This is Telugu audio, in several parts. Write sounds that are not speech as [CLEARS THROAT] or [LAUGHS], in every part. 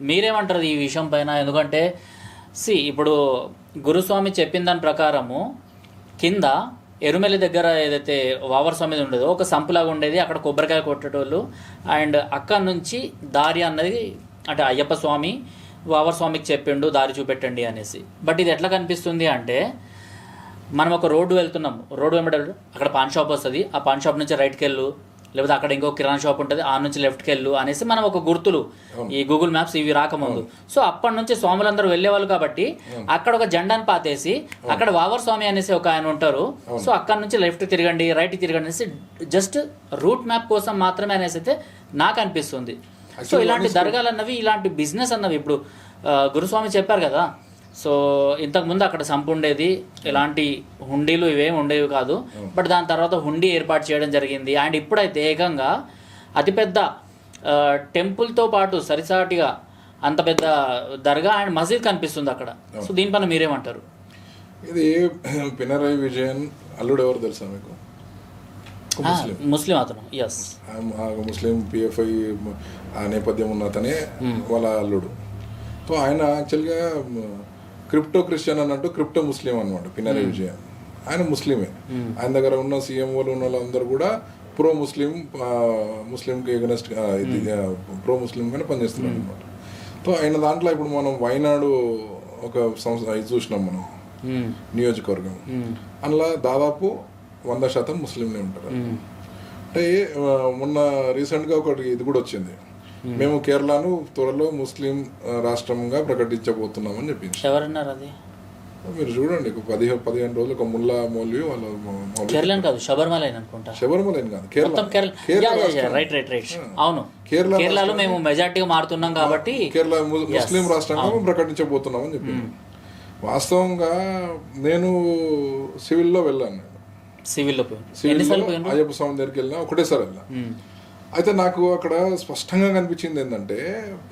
మీరేమంటారు ఈ విషయం పైన? ఎందుకంటే సి ఇప్పుడు గురుస్వామి చెప్పిన దాని ప్రకారము కింద ఎరుమెలి దగ్గర ఏదైతే వావర్ స్వామి ఉండేదో ఒక సంపులాగా ఉండేది. అక్కడ కొబ్బరికాయ కొట్టేటోళ్ళు. అండ్ అక్కడ నుంచి దారి అన్నది అంటే అయ్యప్ప స్వామి వావర్ స్వామికి చెప్పిండు దారి చూపెట్టండి అనేసి. బట్ ఇది ఎట్లా కనిపిస్తుంది అంటే మనం ఒక రోడ్డు వెళ్తున్నాం రోడ్డు వెంబడి అక్కడ పాన్ షాప్ వస్తుంది. ఆ పాన్ షాప్ నుంచి రైట్కి వెళ్ళు లేకపోతే అక్కడ ఇంకో కిరాణా షాప్ ఉంటుంది ఆ నుంచి లెఫ్ట్కి వెళ్ళు అనేసి మనం ఒక గుర్తులు ఈ గూగుల్ మ్యాప్స్ ఇవి రాకముందు. సో అప్పటి నుంచి స్వాములందరూ వెళ్ళేవాళ్ళు కాబట్టి అక్కడ ఒక జెండాను పాతేసి అక్కడ వావర్ స్వామి అనేసి ఒక ఆయన ఉంటారు. సో అక్కడ నుంచి లెఫ్ట్ తిరగండి రైట్ తిరగండి అనేసి జస్ట్ రూట్ మ్యాప్ కోసం మాత్రమే అనేసి అయితే నాకు అనిపిస్తుంది. సో ఇలాంటి దర్గాలు అన్నవి ఇలాంటి బిజినెస్ అన్నవి ఇప్పుడు గురుస్వామి చెప్పారు కదా సో ఇంతకుముందు అక్కడ సంపు ఉండేది. ఎలాంటి హుండీలు ఇవేం ఉండేవి కాదు. బట్ దాని తర్వాత హుండీ ఏర్పాటు చేయడం జరిగింది. అండ్ ఇప్పుడైతే ఏకంగా అతిపెద్ద టెంపుల్తో పాటు సరిసాటిగా అంత పెద్ద దర్గా అండ్ మసీద్ కనిపిస్తుంది అక్కడ. సో దీనిపైన మీరేమంటారు? ఇది [CLEARS THROAT] పినరయి విజయన్ అల్లుడు ఎవరు తెలుసా మీకు? ముస్లిం. అతను. ఎస్ ముస్లిం పిఎఫ్ఐ నేపథ్యం ఉన్న అతనే వాళ్ళ అల్లుడు. సో ఆయన యాక్చువల్గా క్రిప్టో క్రిస్టియన్ అన్నట్టు క్రిప్టో ముస్లిం అనమాట పినరయి విజయన్ ఆయన ముస్లిమే. ఆయన దగ్గర ఉన్న సీఎంఓలు ఉన్న వాళ్ళందరూ కూడా ప్రో ముస్లిం ముస్లింకి ఎగనెస్ట్ ఇది ప్రో ముస్లింగానే పనిచేస్తున్నారు అనమాట సో ఆయన దాంట్లో ఇప్పుడు మనం వైనాడు ఒక సంస్థ ఇది చూసినాం మనం. నియోజకవర్గం. అందులో దాదాపు వంద శాతం ముస్లింలే ఉంటారు. అంటే మొన్న రీసెంట్గా ఒకటి ఇది కూడా వచ్చింది. మేము కేరళను త్వరలో ముస్లిం రాష్ట్రంగా ప్రకటించబోతున్నామని చెప్పింది. ఎవరన్నారు అది? మీరు చూడండి ఒక పదిహేను పదిహేను రోజులు ఒక ముల్లా మౌల్వి వాళ్ళ కేరళన్ కాదు శబరిమల అనుకుంటా. శబరిమల ఏం కాదు Kerala. Kerala Kerala. Right right right. అవును. కేరళ కేరళలో మేము మెజార్టీగా మారుతున్నాం కాబట్టి కేరళ ముస్లిం రాష్ట్రంగా మేము ప్రకటించబోతున్నామని చెప్పింది. వాస్తవంగా నేను సివిల్లో వెళ్ళాను. సివిల్లో పోయిన అయ్యప్ప స్వామి దగ్గరికి వెళ్ళినా ఒకటేసారి వెళ్ళా. అయితే నాకు అక్కడ స్పష్టంగా కనిపించింది ఏంటంటే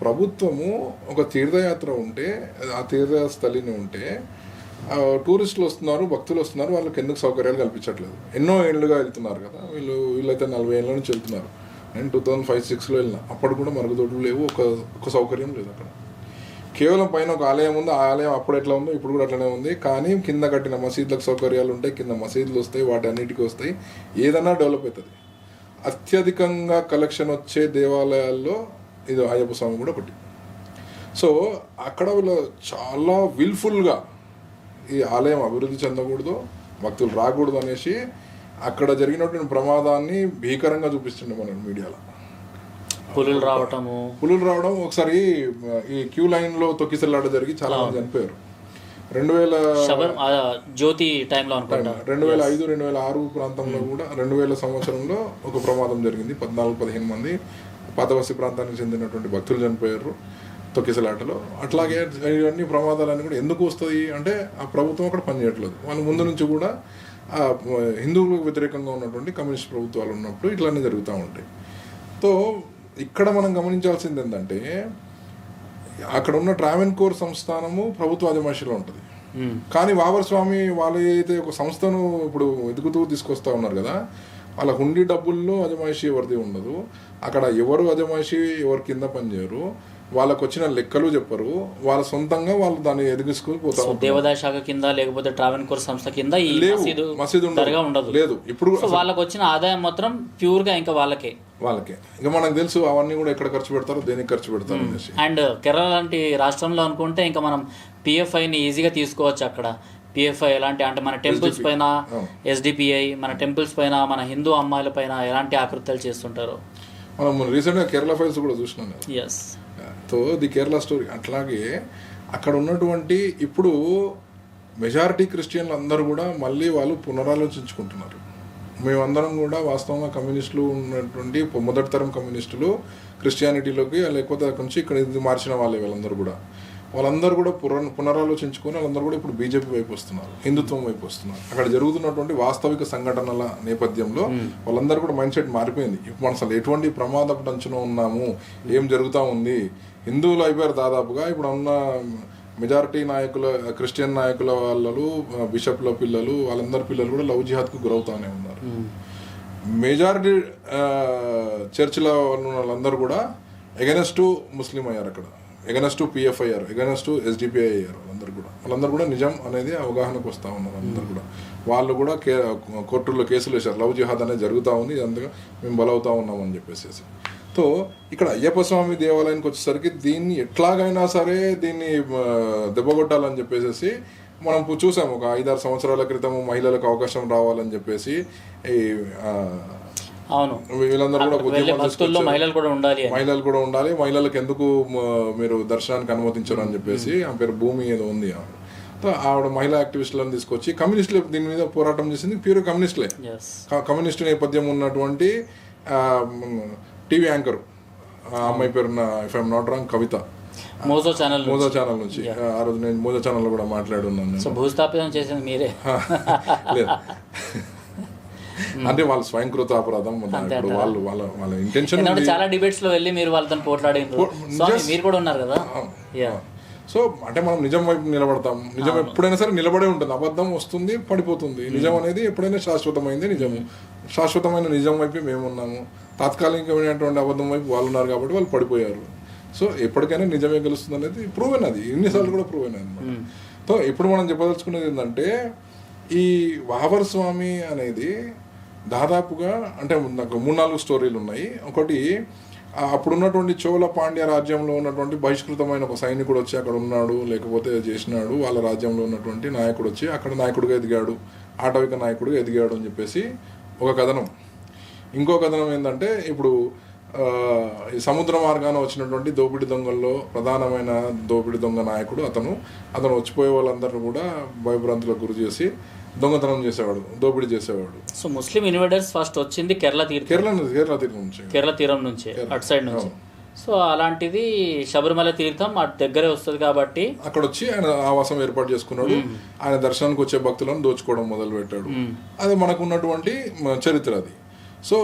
ప్రభుత్వము ఒక తీర్థయాత్ర ఉంటే ఆ తీర్థస్థలిని ఉంటే ఆ, టూరిస్టులు వస్తున్నారు భక్తులు వస్తున్నారు వాళ్ళకి ఎందుకు సౌకర్యాలు కల్పించట్లేదు? ఎన్నో ఏళ్ళుగా వెళ్తున్నారు కదా వీళ్ళు వీళ్ళైతే నలభై ఏళ్ళ నుంచి వెళ్తున్నారు. నేను టూ థౌజండ్ ఫైవ్ సిక్స్లో వెళ్ళిన. అప్పుడు కూడా మరుగుదొడ్లు లేవు ఒక ఒక సౌకర్యం లేదు అక్కడ. కేవలం పైన ఒక ఆలయం ఉంది ఆ ఆలయం అప్పుడు ఎట్లా ఉందో ఇప్పుడు కూడా అట్లనే ఉంది. కానీ కింద కట్టిన మసీదులకు సౌకర్యాలు ఉంటాయి కింద మసీదులు వస్తాయి వాటి అన్నిటికీ వస్తాయి. ఏదన్నా డెవలప్ అవుతుంది. అత్యధికంగా కలెక్షన్ వచ్చే దేవాలయాల్లో ఇది అయ్యప్ప స్వామి కూడా ఒకటి. సో అక్కడ వీళ్ళు చాలా విల్ఫుల్గా ఈ ఆలయం అభివృద్ధి చెందకూడదు భక్తులు రాకూడదు అనేసి అక్కడ జరిగినటువంటి ప్రమాదాన్ని భీకరంగా చూపిస్తుండే మన మీడియాలో. పులులు రావటము. పులులు రావడం ఒకసారి ఈ క్యూ లైన్లో తొక్కిసలాట జరిగి చాలా మంది చనిపోయారు. రెండు వేల జ్యోతి టైంలో అనుకుంటా. రెండు వేల ఐదు రెండు వేల ఆరు ప్రాంతంలో కూడా రెండు వేల సంవత్సరంలో ఒక ప్రమాదం జరిగింది. పద్నాలుగు పదిహేను మంది పాతవసి ప్రాంతానికి చెందినటువంటి భక్తులు చనిపోయారు తొక్కిసలాటలో. అట్లాగే ఇవన్నీ ప్రమాదాలన్నీ కూడా ఎందుకు వస్తాయి అంటే ఆ ప్రభుత్వం అక్కడ పనిచేయట్లేదు వాళ్ళ ముందు నుంచి కూడా ఆ హిందువులకు వ్యతిరేకంగా ఉన్నటువంటి కమ్యూనిస్ట్ ప్రభుత్వాలు ఉన్నప్పుడు ఇట్లానే జరుగుతూ ఉంటాయి. సో ఇక్కడ మనం గమనించాల్సింది ఏంటంటే అక్కడ ఉన్న ట్రావెన్ కోర్ సంస్థానము ప్రభుత్వ అజమాయిషిలో ఉంటుంది. కానీ వావర్ స్వామి వాళ్ళు అయితే ఒక సంస్థను ఇప్పుడు ఎదుగుతూ తీసుకొస్తా ఉన్నారు కదా వాళ్ళ హుండీ డబ్బుల్లో అజమాయిషి ఎవరిది ఉండదు. అక్కడ ఎవరు అజమాయిషి ఎవరు కింద పనిచేయరు. వాళ్ళకు వచ్చిన లెక్కలు చెప్పరు. వాళ్ళ సొంతంగా వాళ్ళు దాన్ని ఎదిగిసుకుని పోతా సో ఉంటారు. దేవదాయ శాఖ కింద లేకపోతే ట్రావెన్ కోర్ సంస్థ కింద ఈ. మసీదు మసీదు ఉండదు. లేదు. ఇప్పుడు వాళ్ళకి వచ్చిన ఆదాయం మాత్రం ప్యూర్గా ఇంకా వాళ్ళకే. వాళ్ళకే. ఇంకా మనకు తెలుసు అవన్నీ కూడా ఎక్కడ ఖర్చు పెడతారో దేనికి ఖర్చు పెడతారు అండ్ కేరళ లాంటి రాష్ట్రంలో అనుకుంటే ఇంకా మనం పిఎఫ్ఐని ఈజీగా తీసుకోవచ్చు అక్కడ. పిఎఫ్ఐ ఎలాంటి అంటే మన టెంపుల్స్ పైన ఎస్డిపిఐ మన టెంపుల్స్ పైన మన హిందూ అమ్మాయిల పైన ఎలాంటి ఆకృత్యాలు చేస్తుంటారో? మనం రీసెంట్గా కేరళ ఫైల్స్ కూడా చూసినాం. ఎస్ తో ది కేరళ స్టోరీ. అట్లాగే అక్కడ ఉన్నటువంటి ఇప్పుడు మెజారిటీ క్రిస్టియన్లు అందరూ కూడా మళ్ళీ వాళ్ళు పునరాలోచించుకుంటున్నారు. మేమందరం కూడా వాస్తవంగా కమ్యూనిస్టులు ఉన్నటువంటి మొదటి తరం కమ్యూనిస్టులు క్రిస్టియానిటీలోకి లేకపోతే అక్కడి నుంచి ఇక్కడ ఇది మార్చిన వాళ్ళే వీళ్ళందరూ కూడా. వాళ్ళందరూ కూడా పుర పునరాలోచించుకొని వాళ్ళందరూ కూడా ఇప్పుడు బీజేపీ వైపు వస్తున్నారు హిందుత్వం వైపు వస్తున్నారు. అక్కడ జరుగుతున్నటువంటి వాస్తవిక సంఘటనల నేపథ్యంలో వాళ్ళందరూ కూడా మైండ్ సెట్ మారిపోయింది. ఇప్పుడు మనం అసలు ఎటువంటి ప్రమాదపు అంచున ఉన్నాము? ఏం జరుగుతూ ఉంది? హిందువులు అయిపోయారు దాదాపుగా ఇప్పుడు ఉన్న మెజారిటీ నాయకుల క్రిస్టియన్ నాయకుల వాళ్ళు బిషప్ల పిల్లలు వాళ్ళందరి పిల్లలు కూడా లవ్ జిహాద్కు గురవుతానే ఉన్నారు. మెజారిటీ చర్చిలో ఉన్న వాళ్ళందరూ కూడా ఎగనెస్ట్ ముస్లిం అయ్యారు అక్కడ. ఎగనెస్ట్ పిఎఫ్ అయ్యారు ఎగనెస్ట్ ఎస్డిపిఐ అయ్యారు వాళ్ళందరూ కూడా. వాళ్ళందరూ కూడా నిజం అనేది అవగాహనకు వస్తూ ఉన్నారు అందరూ కూడా. వాళ్ళు కూడా కే కోర్టుల్లో కేసులు వేశారు. లవ్ జిహాద్ అనేది జరుగుతూ ఉంది అందుకే మేము బలవుతా ఉన్నాం అని చెప్పేసి సో ఇక్కడ అయ్యప్ప స్వామి దేవాలయానికి వచ్చేసరికి దీన్ని ఎట్లాగైనా సరే దీన్ని దెబ్బగొట్టాలని చెప్పేసి మనం చూసాము. ఒక ఐదారు సంవత్సరాల క్రితం మహిళలకు అవకాశం రావాలని చెప్పేసి ఈ అవును. వీళ్ళందరూ కూడా భక్తుల్లో. మహిళలు కూడా ఉండాలి మహిళలు కూడా ఉండాలి. మహిళలకు ఎందుకు మీరు దర్శనానికి అనుమతించరు అని చెప్పేసి ఆ పేరు భూమి ఏదో ఉంది ఆవిడ మహిళా యాక్టివిస్టులను తీసుకొచ్చి కమ్యూనిస్టులు దీని మీద పోరాటం చేసింది ప్యూర్ కమ్యూనిస్టులే. కమ్యూనిస్ట్ నేపథ్యం ఉన్నటువంటి టీవీ యాంకర్. ఆ అమ్మాయి పేరు if I'm not wrong Kavitha. Mojo channel Mojo channel నుంచి. ఆ రోజు నేను మోజా ఛానల్లో కూడా మాట్లాడున్నాను నేను. సో భూస్థాపితం చేసింది మీరే. [LAUGHS] లేదు. [LAUGHS] [LAUGHS] అంటే వాళ్ళ స్వయంకృత అపరాధం ఇప్పుడు వాళ్ళు వాళ్ళ వాళ్ళ ఇంటెన్షన్ చాలా డిబేట్స్లో వెళ్ళి మీరు వాళ్ళతో పోట్లాడినారు స్వామి మీరు కూడా ఉన్నారు కదా? యా సో అంటే మనం నిజం వైపు నిలబడతాం. నిజం ఎప్పుడైనా సరే నిలబడే ఉంటుంది. అబద్ధం వస్తుంది పడిపోతుంది. నిజం అనేది ఎప్పుడైనా శాశ్వతమైంది నిజము శాశ్వతమైన నిజం వైపు మేము ఉన్నాము. తాత్కాలికమైనటువంటి అబద్ధం వైపు వాళ్ళు ఉన్నారు కాబట్టి వాళ్ళు పడిపోయారు. సో ఎప్పటికైనా నిజమే గెలుస్తుంది అనేది ప్రూవెన్ అది. ఇన్నిసార్లు కూడా ప్రూవెన్ అనమాట సో ఇప్పుడు మనం చెప్పదలుచుకున్నది ఏంటంటే ఈ వావర్ స్వామి అనేది దాదాపుగా అంటే నాకు మూడు నాలుగు స్టోరీలు ఉన్నాయి. ఒకటి అప్పుడు అప్పుడున్నటువంటి చోళ పాండ్య రాజ్యంలో ఉన్నటువంటి బహిష్కృతమైన ఒక సైనికుడు వచ్చి అక్కడ ఉన్నాడు లేకపోతే చేసినాడు. వాళ్ళ రాజ్యంలో ఉన్నటువంటి నాయకుడు వచ్చి అక్కడ నాయకుడిగా ఎదిగాడు ఆటవిక నాయకుడిగా ఎదిగాడు అని చెప్పేసి ఒక కథనం. ఇంకో కథనం ఏంటంటే ఇప్పుడు ఈ సముద్ర మార్గాన వచ్చినటువంటి దోపిడి దొంగల్లో ప్రధానమైన దోపిడి దొంగ నాయకుడు అతను. అతను వచ్చిపోయే వాళ్ళందరూ కూడా భయభ్రాంతులకు గురి చేసి దొంగతనం చేసేవాడు దోపిడీ చేసేవాడు. సో ముస్లిం ఇన్వైడర్స్ ఫస్ట్ వచ్చింది కేరళ తీర్థం కేరళ కేరళ తీరం నుంచి. కేరళ తీరం నుంచి అటు సైడ్ నుంచి. సో అలాంటిది శబరిమల తీర్థం అటు దగ్గరే వస్తుంది కాబట్టి అక్కడ వచ్చి ఆయన ఆవాసం ఏర్పాటు చేసుకున్నాడు. ఆయన దర్శనానికి వచ్చే భక్తులను దోచుకోవడం మొదలు పెట్టాడు అది మనకు ఉన్నటువంటి చరిత్ర అది. సో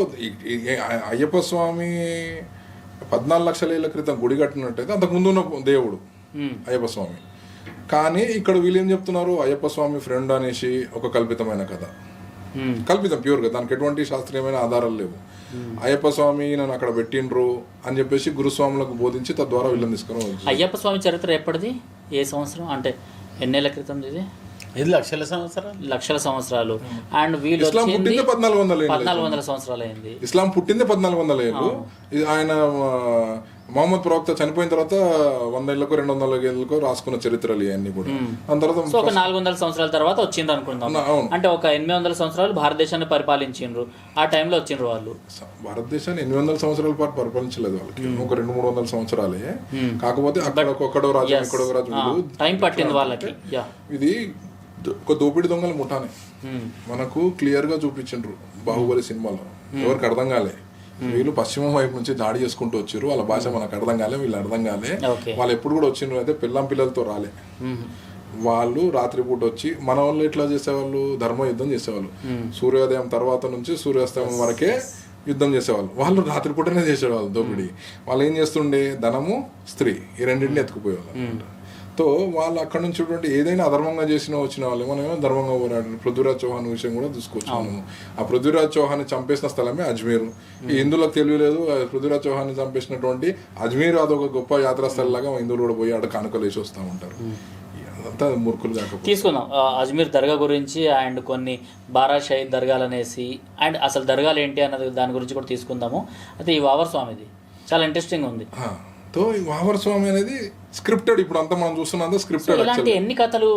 అయ్యప్ప స్వామి పద్నాలుగు లక్షల ఏళ్ళ క్రితం గుడి కట్టినట్టయితే అంతకు ముందు ఉన్న దేవుడు. అయ్యప్ప స్వామి. కానీ ఇక్కడ వీళ్ళు ఏం చెప్తున్నారు? అయ్యప్ప స్వామి ఫ్రెండ్ అనేసి ఒక కల్పితమైన కథ. కల్పితం ప్యూర్గా దానికి ఎటువంటి శాస్త్రీయమైన ఆధారాలు లేవు. అయ్యప్ప స్వామి నన్ను అక్కడ పెట్టిండ్రు అని చెప్పేసి గురుస్వాములకు బోధించి తద్వారా వీళ్ళని తీసుకుని అయ్యప్ప స్వామి చరిత్ర ఎప్పటిది? ఏ సంవత్సరం? అంటే ఎన్నేళ్ళ క్రితం ఇది? ఇది లక్షల సంవత్సరాలు. లక్షల సంవత్సరాలు. అండ్ వీళ్ళు ఇస్లాం పుట్టిందే పద్నాలుగు వందల ఏళ్ళు. పద్నాలుగు వందల సంవత్సరాలు అయింది ఇస్లాం పుట్టిందే పద్నాలుగు వందల ఏళ్ళు. ఇది ఆయన మహమ్మద్ ప్రవక్త చనిపోయిన తర్వాత వంద ఏళ్ళకో రెండు వందల ఏళ్ళకో రాసుకున్న చరిత్రలు ఇవన్నీ కూడా. దాని తర్వాత ఒక నాలుగు వందల సంవత్సరాల తర్వాత వచ్చిండ్రు అనుకుందాం. అంటే ఒక ఎనిమిది వందల సంవత్సరాలు భారతదేశాన్ని పరిపాలించిండ్రు. ఆ టైంలో వచ్చిండ్రు వాళ్ళు. భారతదేశాన్ని ఎనిమిది వందల సంవత్సరాల పాటు పరిపాలించలేదు వాళ్ళకి. ఒక రెండు మూడు వందల సంవత్సరాలే. కాకపోతే అక్కడ ఒక్కడో రాజ్యం ఇక్కడో రాజు టైం పట్టింది వాళ్ళకి. ఇది ఒక దోపిడి దొంగల ముఠానే. మనకు క్లియర్గా చూపించిండ్రు. బాహుబలి సినిమాలో. ఎవరికి అర్థం కాలే. వీళ్ళు పశ్చిమ వైపు నుంచి దాడి చేసుకుంటూ వచ్చారు. వాళ్ళ భాష మనకు అర్థం కాలే వీళ్ళు అర్థం కాలే. వాళ్ళు ఎప్పుడు కూడా వచ్చిండ్రు అయితే పిల్లం పిల్లలతో రాలే. వాళ్ళు రాత్రిపూట వచ్చి మన వాళ్ళు ఎట్లా చేసేవాళ్ళు? ధర్మ యుద్ధం చేసేవాళ్ళు. సూర్యోదయం తర్వాత నుంచి సూర్యాస్తమయం వరకే యుద్ధం చేసేవాళ్ళు. వాళ్ళు రాత్రిపూటనే చేసేవాళ్ళు దోపిడీ. వాళ్ళు ఏం చేస్తుండే? ధనము స్త్రీ. ఈ రెండింటిని ఎత్తుకుపోయేవాళ్ళు. తో వాళ్ళు అక్కడ నుంచి ఉన్నటువంటి ఏదైనా అధర్మంగా చేసిన వచ్చిన వాళ్ళు మనం ఏమో ధర్మంగా పోరాడు పృథ్వీరాజ్ చౌహాన్ విషయం కూడా చూసుకోవచ్చు మనము ఆ పృథ్వీరాజ్ చౌహాన్ చంపేసిన స్థలమే అజ్మీర్. ఈ హిందువులకు తెలియలేదు పృథ్వీరాజ్ చౌహాన్ చంపేసినటువంటి అజ్మీర్ అదొక గొప్ప యాత్రా స్థలం లాగా హిందువులు కూడా పోయి ఆడ కానుకలు వేసి వస్తూ ఉంటారు. కాకపోతే. తీసుకుందాం. అజ్మీర్ దర్గా గురించి అండ్ కొన్ని బారా షహీద్ దర్గాలు అనేసి అండ్ అసలు దర్గాలు ఏంటి అన్నది దాని గురించి కూడా తీసుకుందాము. అయితే ఈ వావర్ స్వామిది. చాలా ఇంట్రెస్టింగ్ ఉంది. తో ఈ వావర్ స్వామి అనేది స్క్రిప్టెడ్ ఇప్పుడు అంతా మనం చూస్తున్నంత స్క్రిప్టెడ్ ఇలాంటి ఎన్ని కథలు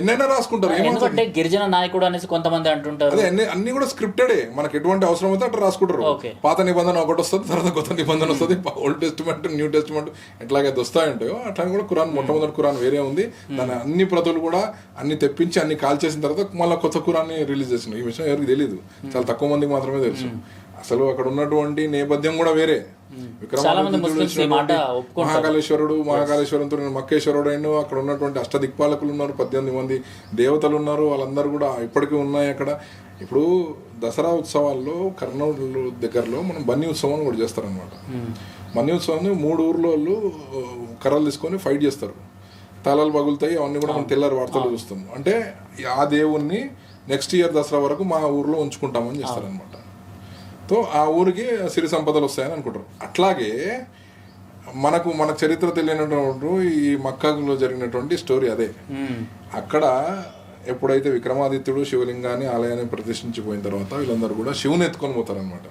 ఎన్నైనా రాసుకుంటారు ఎందుకంటే గిరిజన నాయకుడు అనేసి కొంతమంది అంటుంటారు. అదే అన్ని అన్ని కూడా స్క్రిప్టెడే మనకి ఎటువంటి అవసరం అయితే అట్లా రాసుకుంటారు. పాత నిబంధన ఒకటి వస్తుంది తర్వాత కొత్త నిబంధన వస్తుంది ఓల్డ్ టెస్ట్మెంట్ న్యూ టెస్ట్మెంట్ ఎట్లాగైతే వస్తాయంటాయో అట్లా కూడా కురాన్ మొట్టమొదటి కురాన్ వేరే ఉంది. దాని అన్ని ప్రతులు కూడా అన్ని తెప్పించి అన్ని కాల్ చేసిన తర్వాత మళ్ళీ కొత్త కురాన్ని రిలీజ్ చేసిన ఈ విషయం ఎవరికి తెలియదు చాలా తక్కువ మందికి మాత్రమే తెలుసు. అసలు అక్కడ ఉన్నటువంటి నేపథ్యం కూడా వేరే. మహాకాళేశ్వరుడు మహాకాళేశ్వరంతో మక్కేశ్వరుడు అయిన అక్కడ ఉన్నటువంటి అష్టదిక్పాలకులు ఉన్నారు పద్దెనిమిది మంది దేవతలు ఉన్నారు వాళ్ళందరూ కూడా ఇప్పటికీ ఉన్నాయి అక్కడ. ఇప్పుడు దసరా ఉత్సవాల్లో కర్నూలు దగ్గరలో మనం బన్నీ ఉత్సవం కూడా చేస్తారనమాట బన్నీ ఉత్సవాన్ని మూడు ఊర్లో వాళ్ళు కర్రలు తీసుకొని ఫైట్ చేస్తారు. తలాలు పగులుతాయి అవన్నీ కూడా మనం తెల్లారి వార్తలు చూస్తాం అంటే ఆ దేవుణ్ణి నెక్స్ట్ ఇయర్ దసరా వరకు మా ఊర్లో ఉంచుకుంటామని చేస్తారనమాట తో ఆ ఊరికి సిరి సంపదలు వస్తాయని అనుకుంటారు. అట్లాగే మనకు మన చరిత్ర తెలియనటువంటి ఈ మక్కాలో జరిగినటువంటి స్టోరీ అదే. అక్కడ ఎప్పుడైతే విక్రమాదిత్యుడు శివలింగాన్ని ఆలయాన్ని ప్రతిష్ఠించిపోయిన తర్వాత వీళ్ళందరూ కూడా శివుని ఎత్తుకొని పోతారనమాట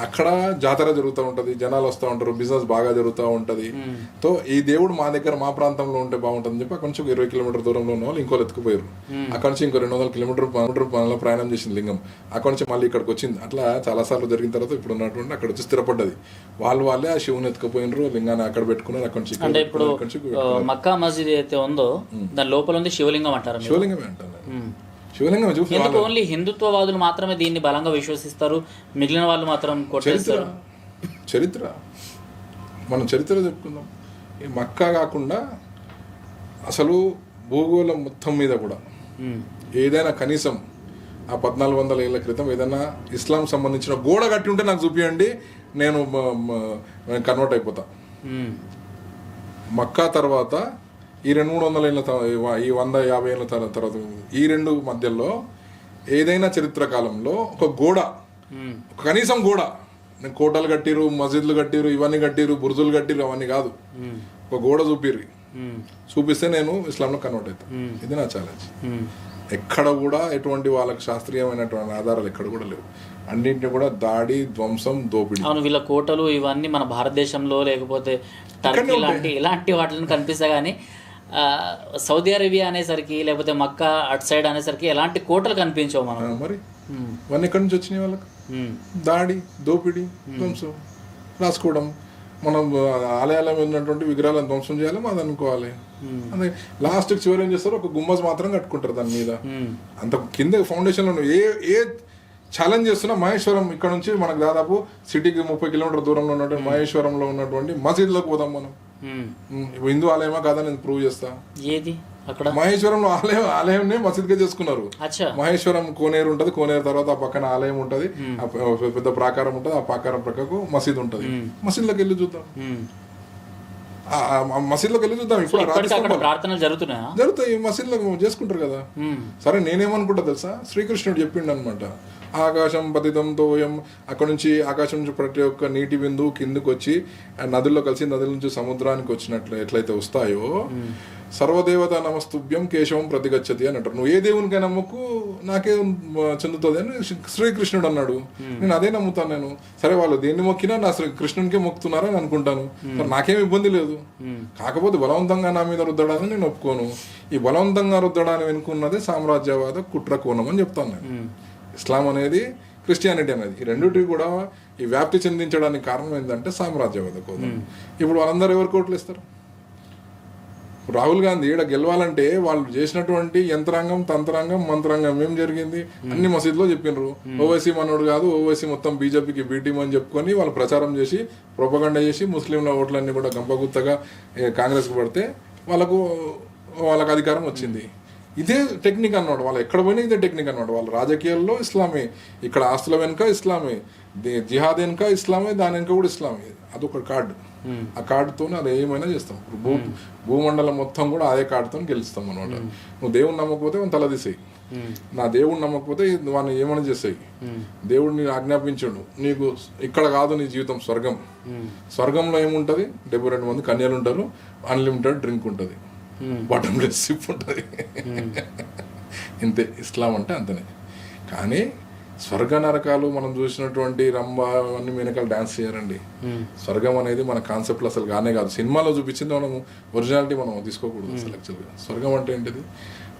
అక్కడ జాతర జరుగుతూ ఉంటది జనాలు వస్తూ ఉంటారు బిజినెస్ బాగా జరుగుతూ ఉంటది. తో ఈ దేవుడు మా దగ్గర మా ప్రాంతంలో ఉంటే బాగుంటుందని చెప్పి అక్కడ నుంచి ఒక ఇరవై కిలోమీటర్ దూరంలో ఉన్న వాళ్ళు ఇంకోళ్ళు ఎత్తుకుపోయారు. అక్కడ నుంచి ఇంకో రెండు వందల కిలోమీటర్ కిలోమీటర్ మనలో ప్రయాణం చేసింది లింగం. అక్కడ నుంచి మళ్ళీ ఇక్కడికి వచ్చింది. అట్లా చాలా సార్లు జరిగిన తర్వాత ఇప్పుడు ఉన్నటువంటి అక్కడ వచ్చి స్థిరపడ్డది. వాళ్ళు వాళ్ళే ఆ శివుని ఎత్తుకుపోయినరు లింగాన్ని అక్కడ పెట్టుకున్నారు అక్కడ నుంచి అంటే ఇప్పుడు మక్కా మస్జిద్ అయితే ఉందో దాని లోపల ఉంది శివలింగం అంటారు శివలింగమే. ఉమ్. శివలింగం చూసి ఎందుకు ఓన్లీ హిందుత్వవాదులు మాత్రమే దీన్ని బలంగా విశ్వసిస్తారు? మిగిలిన వాళ్ళు మాత్రం చరిత్ర. చరిత్ర. మనం చరిత్ర చెప్పుకుందాం. ఈ మక్కా కాకుండా అసలు భూగోళం మొత్తం మీద కూడా ఏదైనా కనీసం ఆ పద్నాలుగు వందల ఏళ్ళ క్రితం ఏదైనా ఇస్లాం సంబంధించిన గోడ కట్టి ఉంటే నాకు చూపియండి నేను కన్వర్ట్ అయిపోతా. మక్కా తర్వాత ఈ రెండు మూడు వందల ఏళ్ళ ఈ వంద యాభై ఏళ్ళ తర్వా- తర్వాత ఈ రెండు మధ్యలో ఏదైనా చరిత్ర కాలంలో ఒక గోడ కనీసం గోడ. కోటలు కట్టిరు మసీదులు కట్టిరు ఇవన్నీ కట్టిరు బుర్జులు కట్టిరు అవన్నీ కాదు. ఒక గోడ చూపిర్రి. చూపిస్తే నేను ఇస్లాంలో కన్వర్ట్ అవుతాను ఇది నా ఛాలెంజ్. ఎక్కడ కూడా ఎటువంటి వాళ్ళకి శాస్త్రీయమైనటువంటి ఆధారాలు ఎక్కడ కూడా లేవు. అన్నింటినీ కూడా దాడి ధ్వంసం దోపిడీ. అవును వీళ్ళ కోటలు ఇవన్నీ మన భారతదేశంలో లేకపోతే టర్కీ లాంటి ఇలాంటి వాటిని కనిపిస్తాయి కానీ సౌదీ అరేబియా అనేసరికి లేకపోతే మక్కా అటు సైడ్ అనేసరికి ఎలాంటి కోటలు కనిపించవు మనం మరి? ఇవన్నీ ఎక్కడి నుంచి వచ్చినాయి వాళ్ళకి? దాడి దోపిడీ ధ్వంసం రాసుకోవడం. మనం ఆలయాల ఉన్నటువంటి విగ్రహాలను ధ్వంసం చేయాలి మాది అనుకోవాలి. అదే లాస్ట్ చివరి ఏం చేస్తారు? ఒక గుమ్మస్ మాత్రం కట్టుకుంటారు దాని మీద. అంత కింద ఫౌండేషన్లో ఏ ఏ ఛాలెంజ్ చేస్తున్నా మహేశ్వరం ఇక్కడ నుంచి మనకు దాదాపు సిటీకి ముప్పై కిలోమీటర్ దూరంలో ఉన్నటువంటి మహేశ్వరంలో ఉన్నటువంటి మసీదులోకి పోదాం మనం. హిందూ ఆలయమా కాదని నేను ప్రూవ్ చేస్తా. ఏది? అక్కడ? మహేశ్వరంలో ఆలయం ఆలయంని మసీద్గా చేసుకున్నారు. మహేశ్వరం కోనేరు ఉంటది కోనేరు తర్వాత ఆ పక్కన ఆలయం ఉంటది. పె- పెద్ద ప్రాకారం ఉంటది ఆ ప్రాకారం ప్రక్కకు మసీద్ ఉంటది. మసీద్లోకి వెళ్ళి చూద్దాం. మసీద్లోకి వెళ్ళి చూద్దాం. ఇప్పుడు ప్రార్థనలు జరుగుతున్నాయా? జరుగుతాయి. మసీద్లో చేసుకుంటారు కదా. సరే నేనేమనుకుంటా తెలుసా? శ్రీకృష్ణుడు చెప్పిండు అనమాట ఆకాశం పతితం తోయం. అక్కడ నుంచి ఆకాశం నుంచి ప్రతి ఒక్క నీటి బిందువు కిందకు వచ్చి ఆ నదుల్లో కలిసి నదుల నుంచి సముద్రానికి వచ్చినట్లు ఎట్లయితే వస్తాయో సర్వదేవత నమస్తుభ్యం కేశవం ప్రతిగచ్చతి అని అంటారు. నువ్వు ఏ దేవునికైనా నమ్మకు నాకే చెందుతుంది అని శ్రీకృష్ణుడు అన్నాడు. నేను అదే నమ్ముతాను నేను. సరే వాళ్ళు దేన్ని మొక్కినా నా శ్రీ కృష్ణునికే మొక్కుతున్నారని అనుకుంటాను. నాకేం ఇబ్బంది లేదు. కాకపోతే బలవంతంగా నా మీద రుద్దడాన్ని నేను ఒప్పుకోను. ఈ బలవంతంగా రుద్దడాన్ని వెనుకున్నదే సామ్రాజ్యవాద కుట్ర కోణం అని చెప్తాను నేను. ఇస్లాం అనేది క్రిస్టియానిటీ అనేది. ఈ రెండింటికి కూడా ఈ వ్యాప్తి చెందించడానికి కారణం ఏంటంటే సామ్రాజ్యవాద కోణం. ఇప్పుడు వాళ్ళందరూ ఎవరు కోట్లు ఇస్తారు? రాహుల్ గాంధీ ఈడ గెలవాలంటే వాళ్ళు చేసినటువంటి యంత్రాంగం తంత్రాంగం మంత్రాంగం ఏం జరిగింది? అన్ని మసీదులో చెప్పినారు. ఓవైసీ మనోడు కాదు ఓవైసీ మొత్తం బీజేపీకి బీటీం అని చెప్పుకొని వాళ్ళు ప్రచారం చేసి ప్రొపగండ చేసి ముస్లింల ఓట్లన్నీ కూడా గంపగుత్తగా కాంగ్రెస్కి పడితే వాళ్ళకు వాళ్ళకి అధికారం వచ్చింది. ఇదే టెక్నిక్ అన్నమాట వాళ్ళు ఎక్కడ పోయినా ఇదే టెక్నిక్ అన్నమాట వాళ్ళ రాజకీయాల్లో ఇస్లామే. ఇక్కడ ఆస్తుల వెనుక ఇస్లామే. జిహాద్ వెనుక ఇస్లామే దాని వెనుక కూడా ఇస్లామే. అదొక కార్డు. ఆ కార్డుతో అది ఏమైనా చేస్తాం. భూ భూమండలం మొత్తం కూడా అదే కార్డుతో గెలుస్తాం అనమాట నువ్వు దేవుని నమ్మకపోతే వాడిని తలదీసేయి నా దేవుడిని నమ్మకపోతే వాడిని ఏమైనా చేసేయి. దేవుడిని ఆజ్ఞాపించడు. నీకు ఇక్కడ కాదు నీ జీవితం స్వర్గం. స్వర్గంలో ఏముంటది? డెబ్బై రెండు మంది కన్యలు ఉంటారు అన్లిమిటెడ్ డ్రింక్ ఉంటుంది. బాటంలెస్ సిప్ ఉంటుంది. ఇంతే ఇస్లాం అంటే అంతనే. కానీ స్వర్గ నరకాలు మనం చూసినటువంటి రంభ అవన్నీ వెనకాల డాన్స్ చేయరండి స్వర్గం అనేది మన కాన్సెప్ట్లో అసలు కానే కాదు. సినిమాలో చూపించింది మనం ఒరిజినాలిటీ మనం తీసుకోకూడదు అసలు యాక్చువల్గా స్వర్గం అంటే ఏంటిది?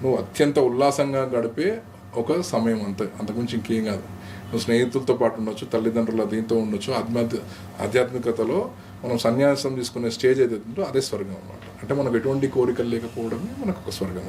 నువ్వు అత్యంత ఉల్లాసంగా గడిపే ఒక సమయం అంతే. అంతకుమించి ఇంకేం కాదు. నువ్వు స్నేహితులతో పాటు ఉండొచ్చు తల్లిదండ్రుల దీంతో ఉండొచ్చు. ఆధ్యాత్మిక ఆధ్యాత్మికతలో మనం సన్యాసం తీసుకునే స్టేజ్ ఏదైతే ఉందో అదే స్వర్గం అన్నమాట. అంటే మనకు ఎటువంటి కోరికలు లేకపోవడమే మనకు ఒక స్వర్గం